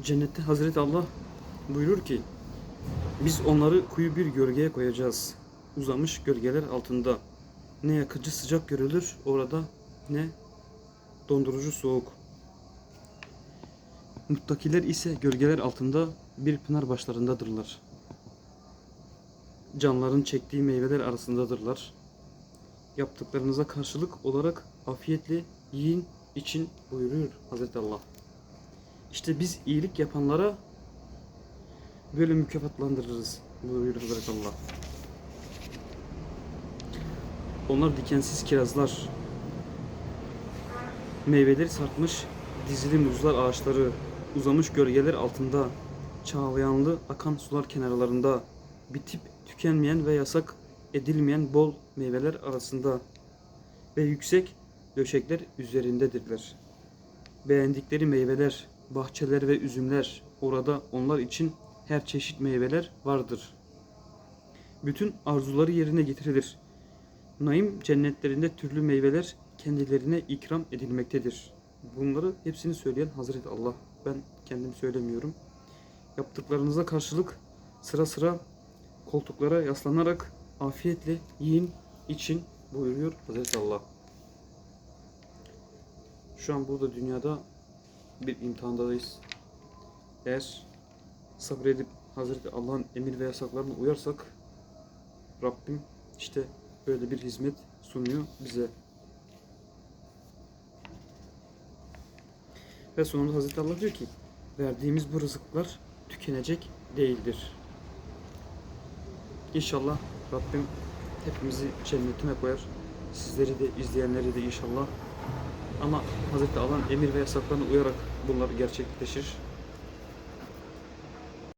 Cennette Hazreti Allah buyurur ki biz onları kuyu bir gölgeye koyacağız. Uzamış gölgeler altında. Ne yakıcı sıcak görülür orada ne dondurucu soğuk. Muttakiler ise gölgeler altında bir pınar başlarındadırlar. Canların çektiği meyveler arasındadırlar. Yaptıklarınıza karşılık olarak afiyetle yiyin için buyuruyor Hazreti Allah. İşte biz iyilik yapanlara böyle mükafatlandırırız buyuruyor Hazreti Allah. Onlar dikensiz kirazlar, meyveleri sarkmış dizili muzlar ağaçları, uzamış gölgeler altında, çağlayanlı akan sular kenarlarında, bitip tükenmeyen ve yasak edilmeyen bol meyveler arasında ve yüksek döşekler üzerindedirler. Beğendikleri meyveler, bahçeler ve üzümler, orada onlar için her çeşit meyveler vardır. Bütün arzuları yerine getirilir. Naim cennetlerinde türlü meyveler kendilerine ikram edilmektedir. Bunları hepsini söyleyen Hazreti Allah. Ben kendim söylemiyorum. Yaptıklarınıza karşılık sıra sıra koltuklara yaslanarak afiyetle yiyin, için buyuruyor Hazreti Allah. Şu an burada dünyada bir imtihandayız. Eğer sabredip Hazreti Allah'ın emir ve yasaklarına uyarsak Rabbim işte böyle bir hizmet sunuyor bize. Ve sonunda Hazreti Allah diyor ki verdiğimiz bu rızıklar tükenecek değildir. İnşallah Rabbim hepimizi cennetine koyar. Sizleri de izleyenleri de inşallah. Ama Hazreti Allah'ın emir ve yasaklarına uyarak bunlar gerçekleşir.